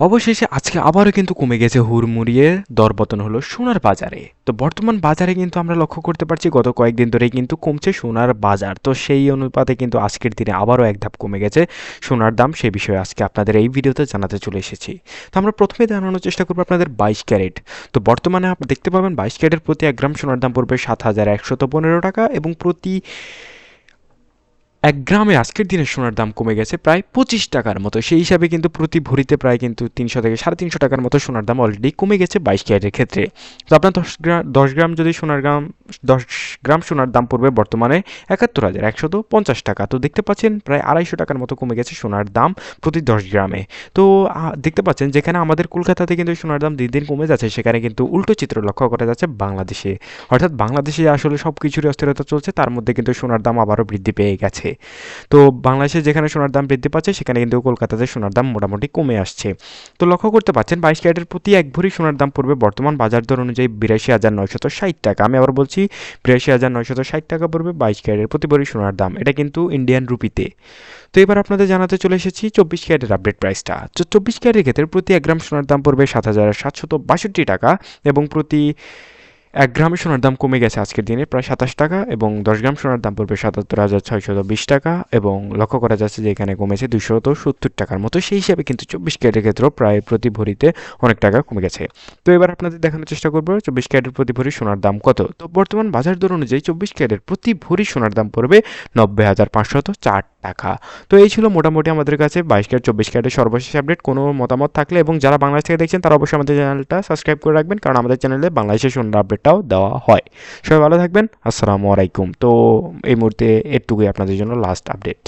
অবশেষে আজকে আবারও কিন্তু কমে গেছে হুড়মুড়িয়ে দরপতন হলো সোনার বাজারে। তো বর্তমান বাজারে কিন্তু আমরা লক্ষ্য করতে পারছি গত কয়েকদিন ধরেই কিন্তু কমছে সোনার বাজার। তো সেই অনুপাতে কিন্তু আজকের দিনে আবারও এক ধাপ কমে গেছে সোনার দাম, সে বিষয়ে আজকে আপনাদের এই ভিডিওতে জানাতে চলে এসেছি। তো আমরা প্রথমে জানানোর চেষ্টা করব আপনাদের বাইশ ক্যারেট। তো বর্তমানে আপনি দেখতে পাবেন বাইশ ক্যারেটের প্রতি এক গ্রাম সোনার দাম পড়বে সাত হাজার একশত পনেরো টাকা এবং প্রতি এক গ্রামে আজকের দিনে সোনার দাম কমে গেছে প্রায় পঁচিশ টাকার মতো। সেই হিসাবে কিন্তু প্রতি ভরিতে প্রায় কিন্তু তিনশো থেকে সাড়ে তিনশো টাকার মতো সোনার দাম অলরেডি কমে গেছে বাইশ ক্যারেটের ক্ষেত্রে। তো আপনার দশ গ্রাম দশ গ্রাম যদি সোনার গ্রাম দশ গ্রাম সোনার দাম পড়বে বর্তমানে একাত্তর হাজার একশত পঞ্চাশ টাকা। তো দেখতে পাচ্ছেন প্রায় আড়াইশো টাকার মতো কমে গেছে সোনার দাম প্রতি দশ গ্রামে। তো দেখতে পাচ্ছেন যেখানে আমাদের কলকাতাতে কিন্তু সোনার দাম দিন দিন কমে যাচ্ছে, সেখানে কিন্তু উল্টো চিত্র লক্ষ্য করা যাচ্ছে বাংলাদেশে। অর্থাৎ বাংলাদেশে আসলে সব কিছুরই অস্থিরতা চলছে, তার মধ্যে কিন্তু সোনার দাম আবারও বৃদ্ধি পেয়ে গেছে। তো বাংলাদেশে যেখানে সোনার দাম বৃদ্ধি পাচ্ছে, সেখানে কিন্তু কলকাতাতে সোনার দাম মোটামুটি কমে আসছে। তো লক্ষ্য করতে পারছেন বাইশ ক্যারেটের প্রতি এক ভরি সোনার দাম পড়বে বর্তমান বাজার দর অনুযায়ী বিরাশি হাজার নয়শত ষাট টাকা। আমি আবার বলছি, বিরাশি হাজার নয়শত ষাট টাকা পড়বে বাইশ ক্যারেটের প্রতি ভরি সোনার দাম। এটা কিন্তু ইন্ডিয়ান রুপিতে। তো এবার আপনাদের জানাতে চলে এসেছি চব্বিশ ক্যারেটের আপডেট প্রাইসটা। তো চব্বিশ ক্যারেটের ক্ষেত্রে প্রতি এক গ্রাম সোনার দাম পড়বে সাত হাজার সাতশত বাষট্টি টাকা এবং প্রতি এক গ্রামে সোনার দাম কমে গেছে আজকের দিনে, প্রায় সাতাশ টাকা এবং দশ গ্রাম সোনার দাম পড়বে সাতাত্তর হাজার ছয়শত বিশ টাকা এবং লক্ষ্য করা যাচ্ছে যে এখানে কমেছে দুশত সত্তর টাকার মতো। সেই হিসাবে কিন্তু চব্বিশ ক্যারেটের ক্ষেত্রেও প্রায় প্রতি ভরিতে অনেক টাকা কমে গেছে। তো এবার আপনাদের দেখানোর চেষ্টা করব, চব্বিশ ক্যারেটের প্রতি ভরি সোনার দাম কত? তো বর্তমান বাজার দর অনুযায়ী চব্বিশ ক্যারেটের প্রতি ভরি সোনার দাম পড়বে নব্বই হাজার পাঁচশত চার টাকা। তো এই ছিল মোটামুটি আমাদের কাছে বাইশ ক্যারেট, চব্বিশ ক্যারেটের সর্বশেষ আপডেট। কোনো মতামত থাকলে এবং যারা বাংলাদেশ থেকে দেখছেন তারা অবশ্যই আমাদের চ্যানেলটা সাবস্ক্রাইব করে রাখবেন, কারণ আমাদের চ্যানেলে বাংলাদেশের সোনার আপডেটটাও দেওয়া হয়। সবাই ভালো থাকবেন। আসসালামু আলাইকুম। তো এই মুহূর্তে এটুকুই আপনাদের জন্য লাস্ট আপডেট